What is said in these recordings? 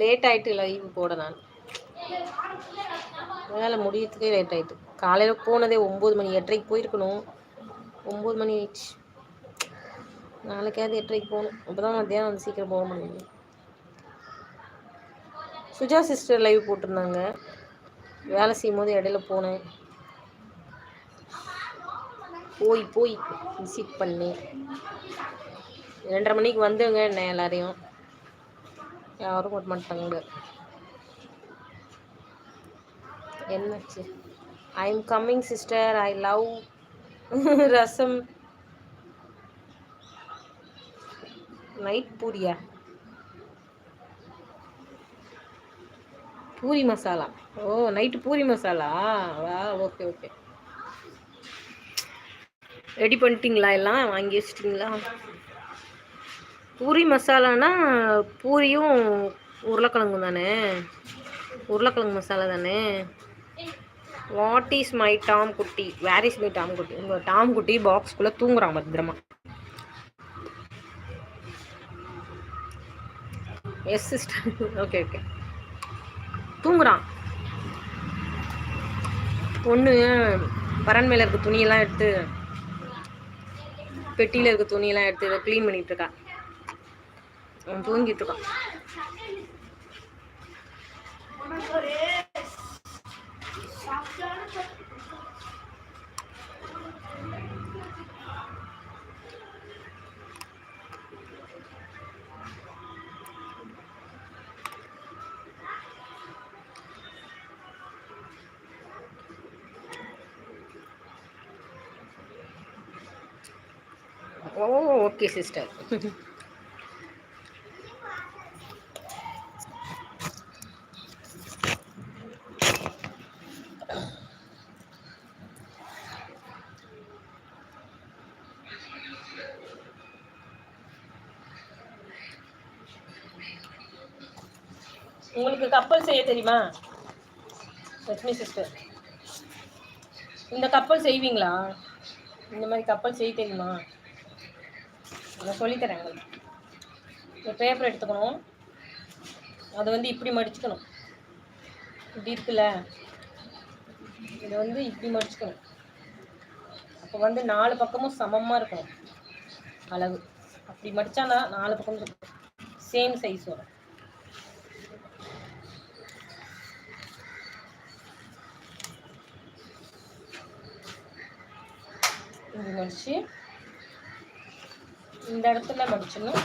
Late ஆகிட்டு live போட நான். வேலை முடியறதுக்கே லேட் ஆகிட்டு காலையில் போனதே ஒம்பது மணி எட்டரைக்கு போயிருக்கணும். ஒம்பது மணி ஆயிடுச்சு. நாளைக்காவது எட்டரைக்கு போகணும். அப்போ தான் மத்தியானம் வந்து சீக்கிரம் போக முடியும். சுஜா சிஸ்டர் லைவ் போட்டிருந்தாங்க. வேலை செய்யும் போது இடையில போனேன். போய் போய் விசிட் பண்ணேன். ரெண்டரை மணிக்கு வந்துங்க என்ன எல்லாரையும். யாரும் கொட்ட மாட்டாங்க. என்னாச்சு? I am coming sister I love rasam. Night Puriya? Puri masala. O night puri masala? வா ஓகே ஓகே ரெடி பண்ணிட்டீங்களா எல்லாம்? வாங்கி வச்சிட்டிங்களா? பூரி மசாலானா பூரியும் உருளைக்கிழங்கும் தானே? உருளைக்கிழங்கு மசாலா தானே? வாட் இஸ் மை டாம் குட்டி வேர் இஸ் மை டாம் குட்டி உங்கள் டாம் குட்டி பாக்ஸ்குள்ளே தூங்குறான் பத்திரமா. எஸ் சிஸ்டர் ஓகே ஓகே தூங்குறான். பொண்ணு பரன் மேலே இருக்க துணியெல்லாம் எடுத்து பெட்டியில் இருக்க துணியெல்லாம் எடுத்து க்ளீன் பண்ணிகிட்ருக்கா இருக்கா அவன் தூங்கிட்டு இருக்கான் ஓ ஓகே உங்களுக்கு கப்பல் செய்ய தெரியுமா? லட்சுமி சிஸ்டர் இந்த கப்பல் செய்வீங்களா? இந்த மாதிரி கப்பல் செய்ய தெரியுமா? நான் சொல்லித்தரேன் உங்களுக்கு. ஒரு பேப்பர் எடுத்துக்கணும். அதை வந்து இப்படி மடிச்சுக்கணும். இப்படி இருக்குல்ல? இதை வந்து இப்படி மடிச்சுக்கணும். அப்போ வந்து நாலு பக்கமும் சமமாக இருக்கணும். அளவு. அப்படி மடிச்சானா நாலு பக்கமும் சேம் சைஸ் வரும். இது மடித்து இந்த இடத்துல மடிச்சிடணும்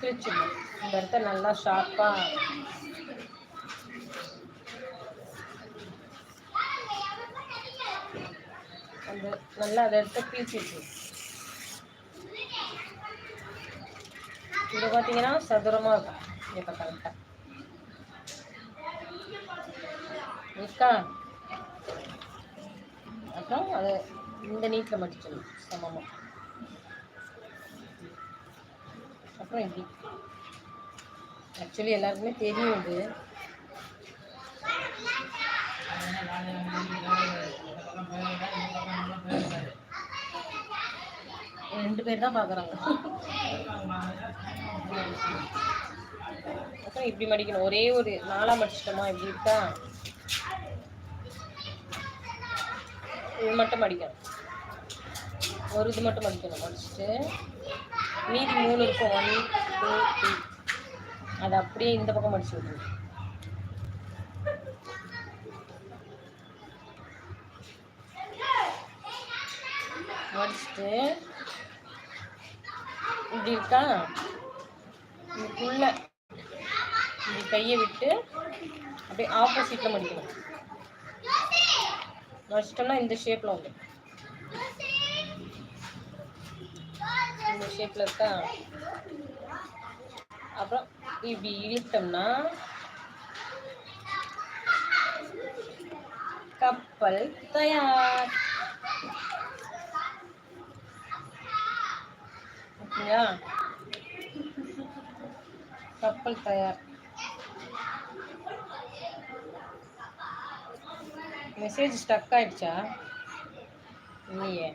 கிழிச்சிடணும். இந்த இடத்த நல்லா ஷார்ப்பாக அந்த நல்லா அதை எடுத்து பீச்சிட்டு இது பார்த்தீங்கன்னா சதுரமாக இருக்கும். இப்போ கரெக்டாக இருக்கா அப்புறம் அதை இந்த நீட்டில் மடிச்சிடணும் சமமாக அப்புறம் இப்படி ஆக்சுவலி எல்லாருக்குமே தெரியும் இது. ரெண்டு பேர் தான் பார்க்குறாங்க அப்புறம் இப்படி மடிக்கணும்? ஒரே ஒரு நாளாக மடிச்சிட்டோமா? இப்படி இருக்கா? இது மட்டும் அடிக்கணும். ஒரு இது மட்டும் மடிக்கணும் அடிச்சுட்டு மீதி மூணு இருக்கும். ஒன் டூ த்ரீ அதை அப்படியே இந்த பக்கம் அடிச்சு விட்டுருங்க அடிச்சுட்டு இப்படி இருக்கா? இதுக்குள்ள இப்படி கையை விட்டு அப்படியே ஆப்போசிட்டில் மடிக்கணும். வச்சிட்டோம்னா இந்த ஷேப்பில் வந்து இந்த ஷேப்பில் இருக்கா? அப்புறம் இப்படி இழுத்தோம்னா கப்பல் தயார். ஓகேயா கப்பல் தயார். மெசேஜ் ஸ்டக் ஆயிடுச்சா? இல்லையே.